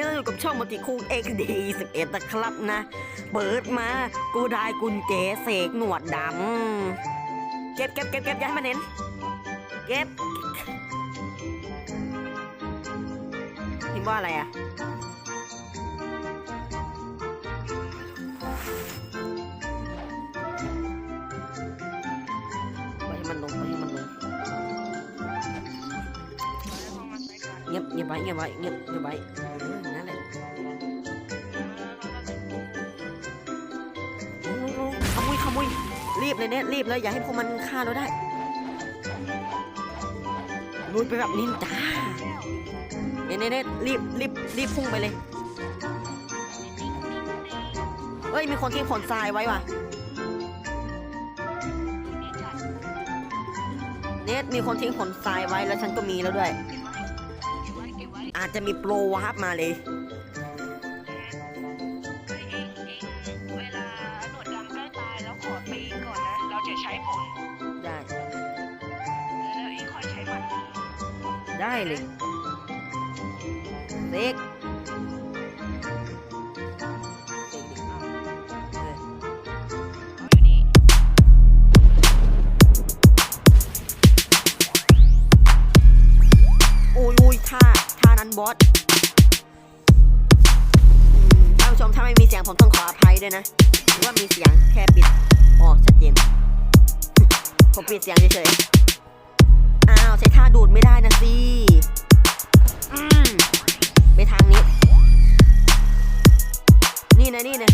นตอนนี้เราอยู่กับช่องมัติคุง XD 11 นะครับนะ เปิดมากูได้กุญแจเสกหนวดดำ เก็บเก็บเก็บเก็บย่าให้มันเห็นเก็บพิมพ์ว่าอะไรอะไปให้มันลงไปให้มันลงเงียบเงียบไว้เงียบไว้เงียบเงียบไว้ เลยเนี่ยรีบเลยอย่าให้พวกมันฆ่าเราได้ลุยไปแบบนินจาเนี่ยเนี่ยรีบรีบรีบพุ่งไปเลยเอ้ยมีคนทิ้งผลทรายไว้ว่ะเนทมีคนทิ้งผลทรายไว้แล้วฉันก็มีแล้วด้วย อาจจะมีโปรวาร์ปมาเลย เลยเซ็กเซ็กดิเออเอาอยู่นี่โอ้ยยท่าท่านั้นบอสอืมท่านผู้ชมถ้าไม่มีเสียงผมต้องขออภัยด้วยนะหรือว่ามีเสียงแค่ปิดอ๋อชัดเจนผมปิดเสียงเฉยๆ อ้าวใช้ท่าดูดไม่ได้นะสิอืมไปทางนี้ นี่นะนี่นะ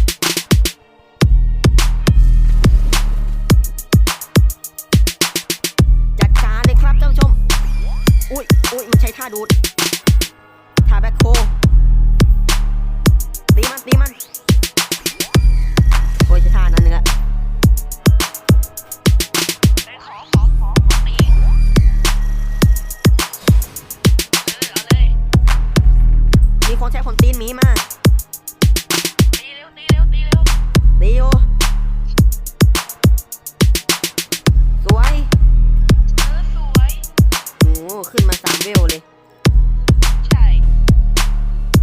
จัดการเลยครับท่านผู้ชม อุ้ยอุ้ยมันใช้ท่าดูด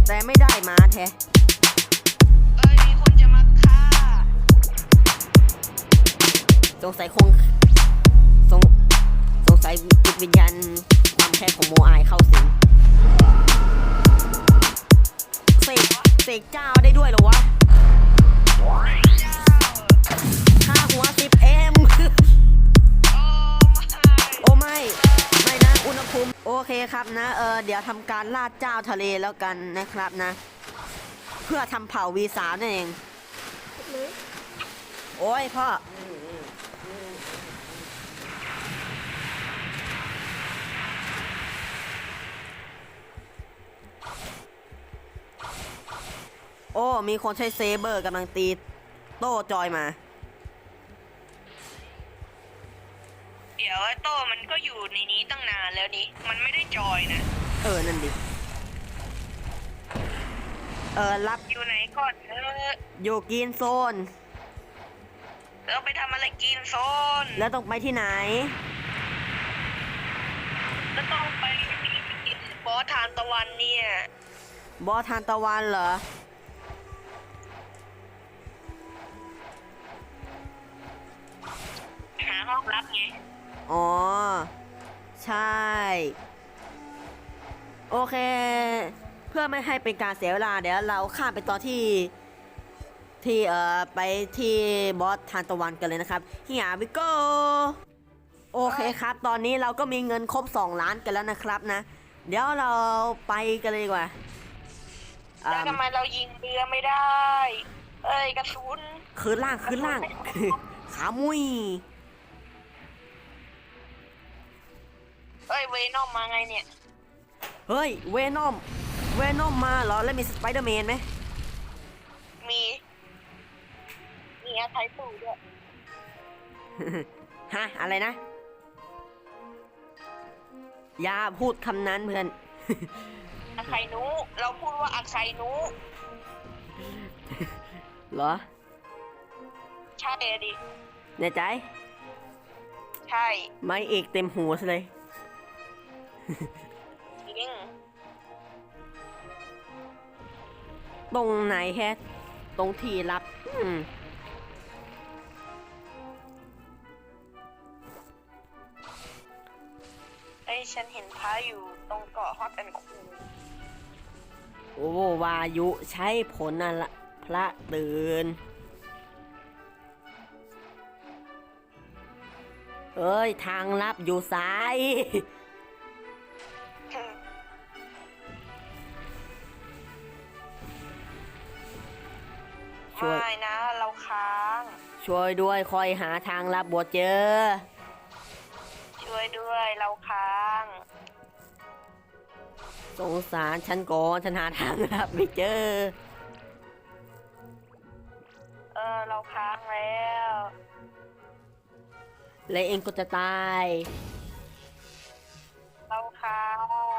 แต่ไม่ได้มาแท้เอ้ยมีคนจะมาฆ่า สงสัยคงสงสงสัยจิตวิญญาณความแค้นของโมอายเข้าสิงเสกเสกเจ้าได้ด้วยเหรอวะเจ้าค่าหัวสิบเอ็มโอ้ไม่ โอเคครับนะ เออเดี๋ยวทำการลาดเจ้าทะเลแล้วกันนะครับนะ เพื่อทำเผ่า V3 นั่นเอง โอ้ยพ่อ โอ้ มีคนใช้เซเบอร์กำลังตี โต้จอยมา เดี๋ ยวไอ้โต้มันก็อยู่ในนี้ตั้งนานแล้วนี่มันไม่ได้จอยนะ เออ นั่นดิ เออ รับอยู่ไหนก่อนเอออยู่กินโซน แล้วไปทำอะไรกินโซน แล้วต้องไปที่ไหน แล้วต้องไปกินบอสทานตะวันเนี่ย บอสทานตะวันเหรอ หาห้องรับไง อ๋อ ใช่ โอเค เพื่อไม่ให้เป็นการเสียเวลาเดี๋ยวเราข้ามไปตอนที่ที่เอ่อไปที่บอสทานตะวันกันเลยนะครับเฮียวิโก้โอเคครับ ตอนนี้เราก็มีเงินครบ 2 ล้านกันแล้วนะครับนะ เดี๋ยวเราไปกันเลยดีกว่าอ่าแล้วทำไมเรายิงเรือไม่ได้ เอ้ยกระสุนคืนล่างคืนล่าง ขามุย เอ้ยเวนอมมาไงเนี่ย เฮ้ย เวนอม เวนอมมาเหรอ แล้วมีสไปเดอร์แมนไหม มี มีอาไทตู่ด้วย ฮะ อะไรนะ อย่าพูดคำนั้นเพื่อน อาไคนุเราพูดว่าอาไคนุเหรอ ใช่อะดิ แน่ใจ ใช่ ไม่เอกเต็มหัวซะเลย จริงตรงไหนแฮะตรงที่รับอืมไอ้ยฉันเห็นพระอยู่ตรงเกาะฮอตแอนคูโอ้วายุใช้ผลนั่นละพระตื่นเอ้ย ทางลับอยู่ซ้าย ช่วย ไม่นะ เราค้าง ช่วยด้วยคอยหาทางลับบทเจอ ช่วยด้วยเราค้าง สงสารฉันก่อนฉันหาทางลับไม่เจอ เออ เราค้างแล้ว และเองก็จะตาย เราค้าง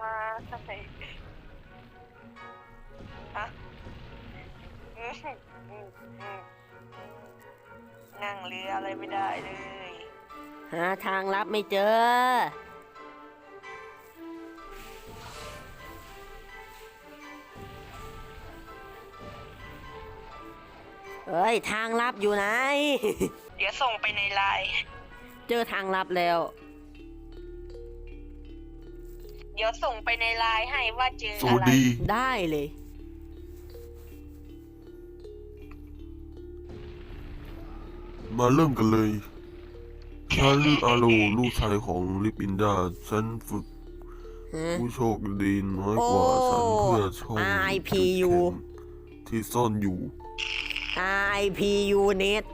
มาทำไมฮ นั่งเรืออะไรไม่ได้เลย หาทางลับไม่เจอ เอ้ย ทางลับอยู่ไหน เดี๋ยวส่งไปในไลน์เจอทางลับแล้ว เดี๋ยวส่งไปในไลน์ให้ว่าเจอสอะวัสไร ดี ได้เลย มาเริ่มกันเลย ฉันอาโลลูกชายของลิปอินดา ฉันฝึกฮะผู้โชคดีน้อยกว่าฉันเพื่อช่อง IPU ที่ซ่อนอยู่ IPU net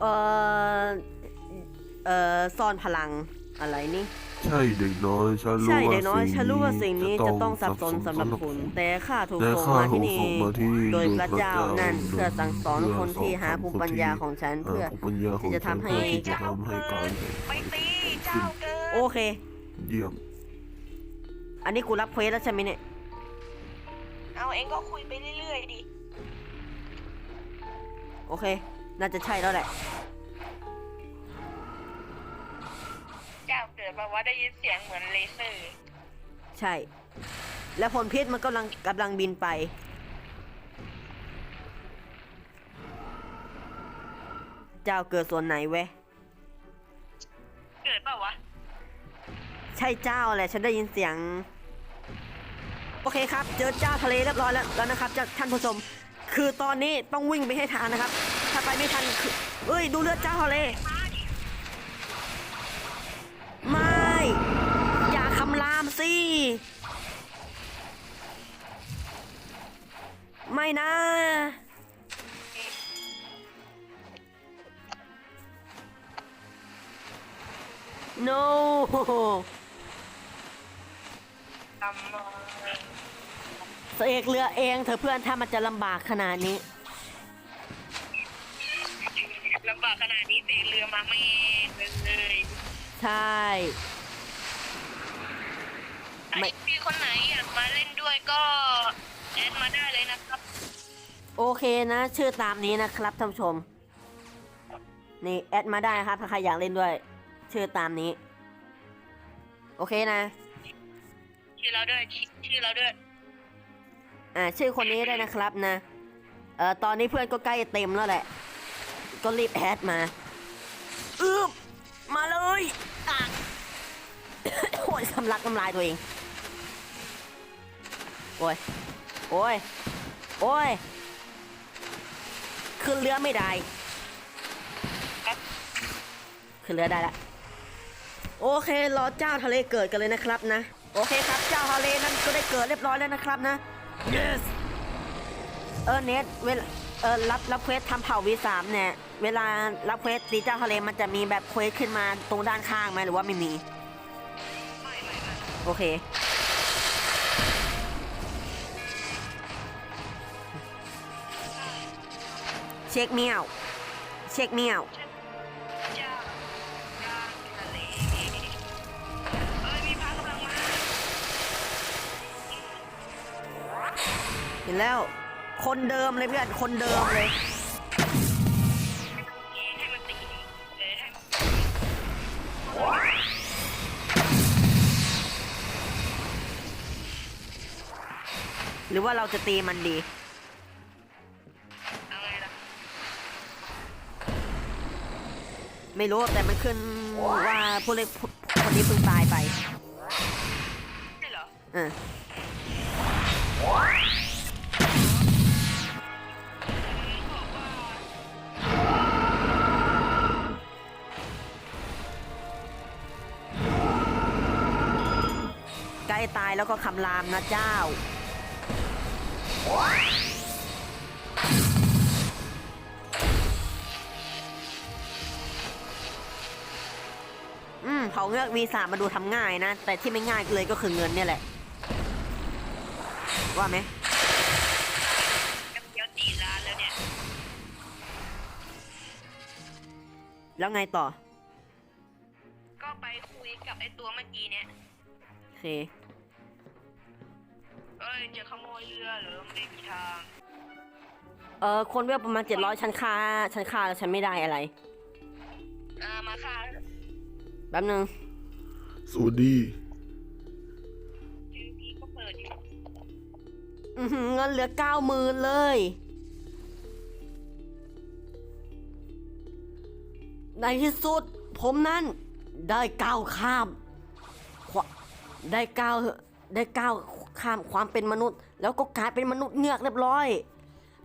เอ่อ เอ่อ ซ่อนพลัง อะไรนี่ ใช่เด็กน้อยฉันรู้ใช่ว่าเด็กน้อยสิ่งฉันรู้ว่าสิ่งนี้จะต้องสับสนสัสำหรับคุณ แต่ข้าถูกแต่ส่งข้ามาถูที่กนี่ส่งมาที่นี่โดยพระเจ้านั่นโดยเพื่อสั่งสอนเพื่คนที่หาสอนภูมิปัญญาของฉันเพื่อหาภูมิปัญญาของที่จะทำให้ ฉันที่จะทำให้การไปตีเจ้าเกินโอเค เยี่ยมอันนี้กูรับเควสแล้วใช่ไหมเนี่ย เอาเองก็คุยไปเรื่อยๆดิ โอเค น่าจะใช่แล้วแหละ เจ้าเกิดมาว่าได้ยินเสียงเหมือนเลเซอร์ใช่ แล้วผลพิษมันกำลังกำลังบินไป เจ้าเกิดส่วนไหนเว้ยเกิดเปล่าวะใช่เจ้าแหละฉันได้ยินเสียง โอเคครับ เจอเจ้าทะเลเรียบร้อยแล้วแล้วนะครับจะท่านผู้ชม คือตอนนี้ต้องวิ่งไปให้ทันนะครับ ถ้าไปไม่ทันคือเอ้ย ดูเลือดเจ้าทะเล ไม่ อย่าคำราม สิไม่นะ no ทำมาเสกเรือเองเธอะเพื่อนถ้ามันจะลำบากขนาดนี้ ลำบากขนาดนี้เตะเรือมาไม่เลย ใช่ ไม่ไอพี่คนไหนอยากมาเล่นด้วยก็แอดมาได้เลยนะครับ โอเคนะ ชื่อตามนี้นะครับท่านผู้ชม นี่แอดมาได้ครับ ถ้าใครอยากเล่นด้วย ชื่อตามนี้ โอเคนะ ชื่อเราด้วยชื่อเราด้วย อ่า ชื่อคนนี้ได้วยนะครับนะ เอ่อ ตอนนี้เพื่อนก็ใกล้เต็มแล้วแหละ ก็รีบแอดมาอึบมาเลยอะ โอ้ยสำลักน้ำลายตัวเอง โอ้ย โอ้ย โอ้ย ขึ้นเรือไม่ได้ ขึ้นเรือได้ละ โอเค รอเจ้าทะเลเกิดกันเลยนะครับนะ โอเคครับ เจ้าทะเลนั้นก็ได้เกิดเรียบร้อยแล้วนะครับนะ yes เออเนทเวลาเออรับรับเควสทำเผ่า V3 เนี่ย เวลารับเควสตีเจ้าทะเลมันจะมีแบบเควสขึ้นมาตรงด้านข้างไหมหรือว่าไม่มี โอเค เช็คเมียวเช็คเมียวเห็นแล้ว คนเดิมเลยเพื่อน คนเดิมเลยหรือว่าเราจะตีมันดี ไม่รู้แต่มันขึ้นว่าผู้เล่นคนนี้เพิ่งตายไปใช่เหรอเออใกล้ตายแล้วก็คำรามนะเจ้า อืมเผาเงือกวีสามาดูทำง่ายนะ แต่ที่ไม่ง่ายเลยก็คือเงินเนี่ยแหละ ว่าไหมกันเดียวสี่ล้านแล้วเนี่ย แล้วไงต่อ ก็ไปคุยกับไอ้ตัวเมื่อกี้เนี่ย โอเค เอ้ย จะขโมยเรือเหรือไม่มีทาง เออคนเวลประมาณเจ็ดร้อยชั้นค่าชั้นค่าแล้วฉันไม่ได้อะไรอ่ามาค่ะ แป๊บนึงสวัสดีชื่อพี่ก็เปิดอยู่อือหือเงินเหลือเก้าหมื่นเลย ในที่สุด ผมนั้น ได้ก้าวข้ามควได้ก้าวได้ก้าวข้ามความเป็นมนุษย์ แล้วก็กลายเป็นมนุษย์เงือกเรียบร้อย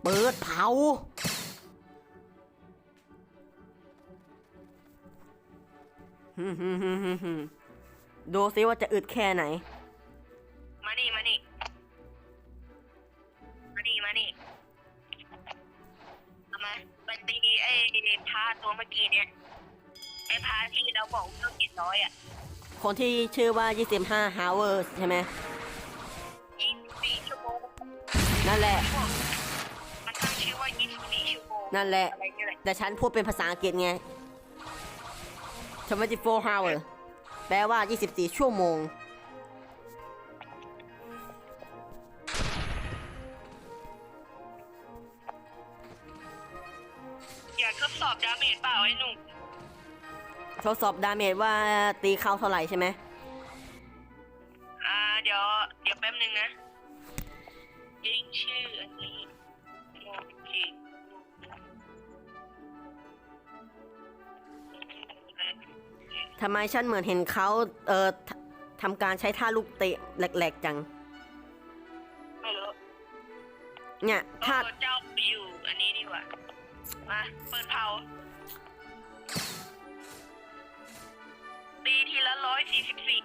เปิดเผา ดูซิว่าจะอึดแค่ไหน มานี่มานี่มานี่มานี่เอามาไปตีไอ้พาตัวเมื่อกี้เนี่ยไอ้พาที่เราบอกว่าเจ็ดร้อยอะ คนที่ชื่อว่า 25 hours ใช่ไหมยี่สิบสี่ชั่วโมงนั่นแหละ มันตั้งชื่อว่ายี่สิบสี่ชั่วโมงนั่นแหละอะไรเนี่ยแหละ แต่ฉันพูดเป็นภาษาอังกฤษไง 24 hours แปลว่า 24 ชั่วโมง อยากทดสอบดาเมจเปล่าไอ้หนุ่มทดสอบดาเมจว่าตีเข้าเท่าไหร่ใช่ไหม อ่า เดี๋ยว เดี๋ยวแป๊บนึงนะยิงชื่ออันนี้ ทำไมฉันเหมือนเห็นเขาเอ่อททำการใช้ท่าลูกเตะแหลกๆจัง ไม่รู้เนี่ยถ้าท่าเจ้าไปอยู่อันนี้ดีกว่า มาเปิดเผา ตีทีละร้อยสี่สิบสี่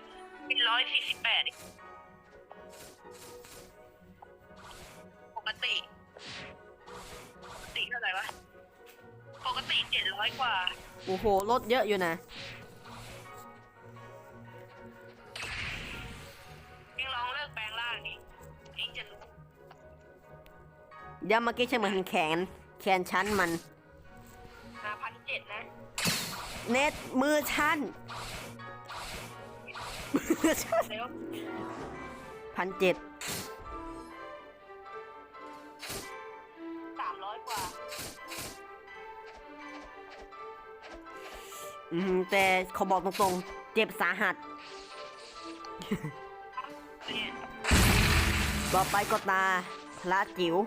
เป็นร้อยสี่สิบแปดปกติ ปกติเท่าไหร่วะ ปกติเจ็ดร้อยกว่า โอ้โหลดเยอะอยู่นะ เดี๋ยวเมื่อกี้ฉันเหมือนเห็นแขน แขนฉันมันห้าพันเจ็ดนะ เน็ตมือฉันมือฉันเร็วพันเจ็ดสามร้อยกว่า อืมแต่เขาบอกตรงๆ เจ็บสาหัส เนี่ย ต่อไปก็ตาพระจิ๋ว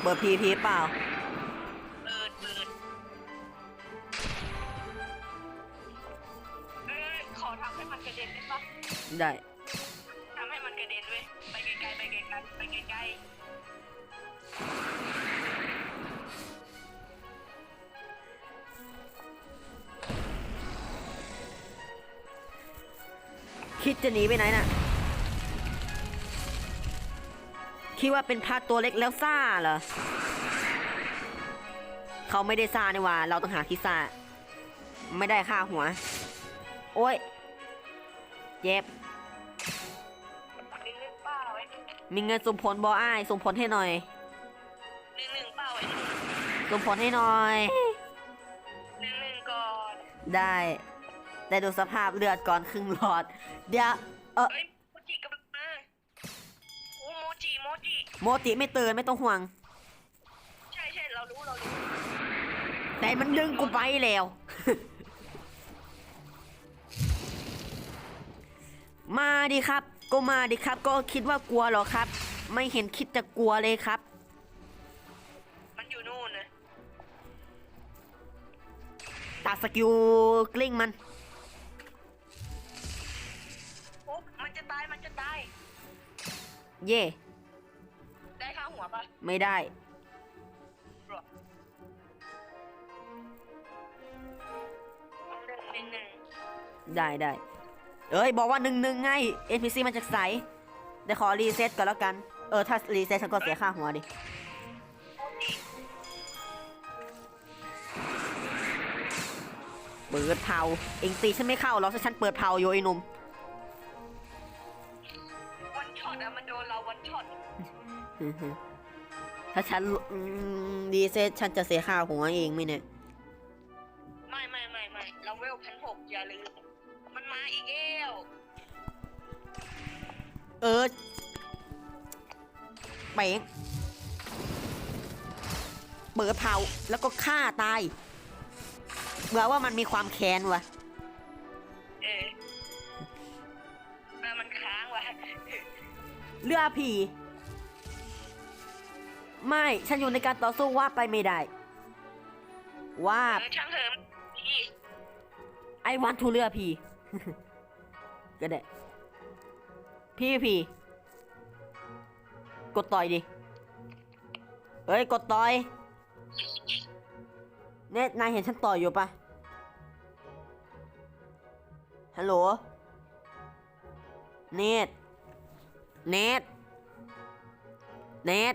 เปิดพีพีเปล่าเปิดเปิดเอ้ยขอทำให้มันกระเด็นได้ปะได้ทำให้มันกระเด็นเว้ยไปไกลๆไปไกลๆไปไกลคิดจะหนีไปไหนน่ะ คิดว่าเป็นพระตัวเล็กแล้วซ่าเหรอเขาไม่ได้ซ่านี่หว่า เราต้องหาที่ซ่า ไม่ได้ค่าหัว โอ้ยเจ็บๆหนึ่งหนึ่งเปล่าไอ้หนึ่งมีเงินสมผลบออ้ายสมผลให้หน่อยหนึ่งหนึ่งเปล่าไอ้หนึ่งสมผลให้หน่อย หนึ่งหนึ่งก่อนได้แต่ดูสภาพเลือดก่อนครึ่งหลอด เดี๋ยว เออเฮ้ย โมจิโมติไม่ตื่นไม่ต้องห่วง ใช่ใช่เรารู้เรารู้แต่มันดึงกูไปแล้ว มาดิครับ ก็มาดิครับ ก็คิดว่ากลัวเหรอครับ ไม่เห็นคิดจะกลัวเลยครับ มันอยู่นู่นนะตัดสกิลกลิ้งมันโอ้มันจะตายมันจะตาย เย่ได้ข้าหัวปะ ไม่ได้หนึ่งหนึ่งหนึ่งได้ได้เอ้ย บอกว่าหนึ่งหนึ่งไง NPC มันจะใสเดี๋ยวขอรีเซ็ตก่อนแล้วกัน เออ ถ้ารีเซ็ตฉันก็เสียค่าหัวดิ เปิดเผาเองตีฉันไม่เข้าหรอกถ้าฉันเปิดเผาอยู่ไอ้หนุ่ม วันช็อตอะมันโดนเราวันช็อต อือฮึ ถ้าฉันอืมรีเซ็ตฉันจะเสียค่าหัวเองไหมเนี่ย ไม่ไม่ไม่ไม่เราเวลพันหกอย่าลืม มันมาอีกแล้วเออเป๋งเปิดเผาแล้วก็ฆ่าตายเบื่อว่ามันมีความแค้นวะเออแล้วมันค้างวะเรือผี ไม่ ฉันอยู่ในการต่อสู้ว่าไปไม่ได้ ว่าเออช่างเถอะพี่ไอวันทูเรือผีก็ได้ พี่พี กดต่อยดิเอ้ย กดต่อย เนทนายเห็นฉันต่อยอยู่ปะฮัลโหล เนทเนทเนท